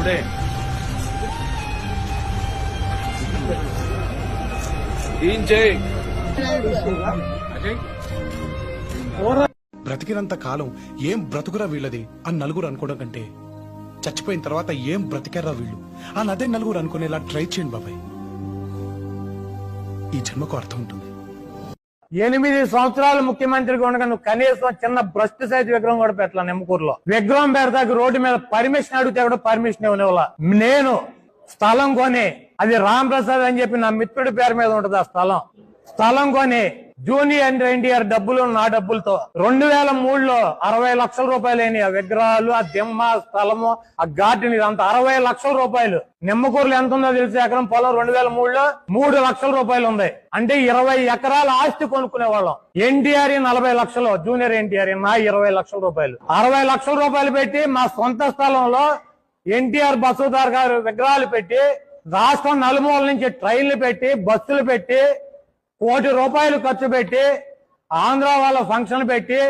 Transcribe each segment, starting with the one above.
అదే ఏం చేయి? బ్రతికినంత కాలం ఏం బ్రతుకురా వీళ్ళది? అని నలుగురు అనుకోవడం కంటే. చచ్చిపోయిన తర్వాత ఏం బ్రతికారా వీళ్ళు? అని అదే నలుగురు అనుకునేలా ట్రై చేయండి బాబాయ్. ఈ జన్మకు అర్థం ఉంటుంది. ఎనిమిది సంవత్సరాలు ముఖ్యమంత్రిగా ఉండగా నువ్వు కనీసం చిన్న బ్రస్ట్ సైజ్ విగ్రహం కూడా పెట్టాల నిమ్మకూరులో. విగ్రహం పెడతాకి రోడ్డు మీద పర్మిషన్ అడిగితే కూడా పర్మిషన్ ఇవ్వనివ్వాల? నేను స్థలం కొని అది రామ్ ప్రసాద్ అని చెప్పి నా మిత్రుడి పేరు మీద ఉంటది ఆ స్థలం. స్థలం కొని జూనియర్ ఎన్టీఆర్ డబ్బులు నా డబ్బులతో రెండు వేల మూడులో అరవై లక్షల రూపాయలు అయినాయి. ఆ విగ్రహాలు ఆ దిమ్మ స్థలము ఆ గార్డెన్ ఇదంతా అరవై లక్షల రూపాయలు. నిమ్మకూరులో ఎంత ఉందో తెలిసి. ఎకరం పొలం రెండు వేల మూడులో మూడు లక్షల రూపాయలు ఉంది. అంటే ఇరవై ఎకరాల ఆస్తి కొనుక్కునే వాళ్ళం. ఎన్టీఆర్ నలభై లక్షలు జూనియర్ ఎన్టీఆర్ నా ఇరవై లక్షల రూపాయలు. అరవై లక్షల రూపాయలు పెట్టి మా సొంత స్థలంలో ఎన్టీఆర్ బసోదార్ గారు విగ్రహాలు పెట్టి రాష్ట్రం నలుమూల నుంచి ట్రైన్లు పెట్టి బస్సులు పెట్టి కోటి రూపాయలు ఖర్చు పెట్టి ఆంధ్ర వాళ్ళ ఫంక్షన్ పెట్టి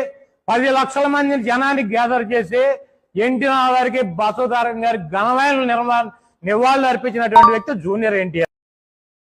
పది లక్షల మంది జనాన్ని గ్యాదర్ చేసి ఎన్టీ రామారావు గారికి బసోదారం గారికి ఘనమైన నిర్మాణ నివాళులు అర్పించినటువంటి వ్యక్తి జూనియర్ ఎన్టీఆర్.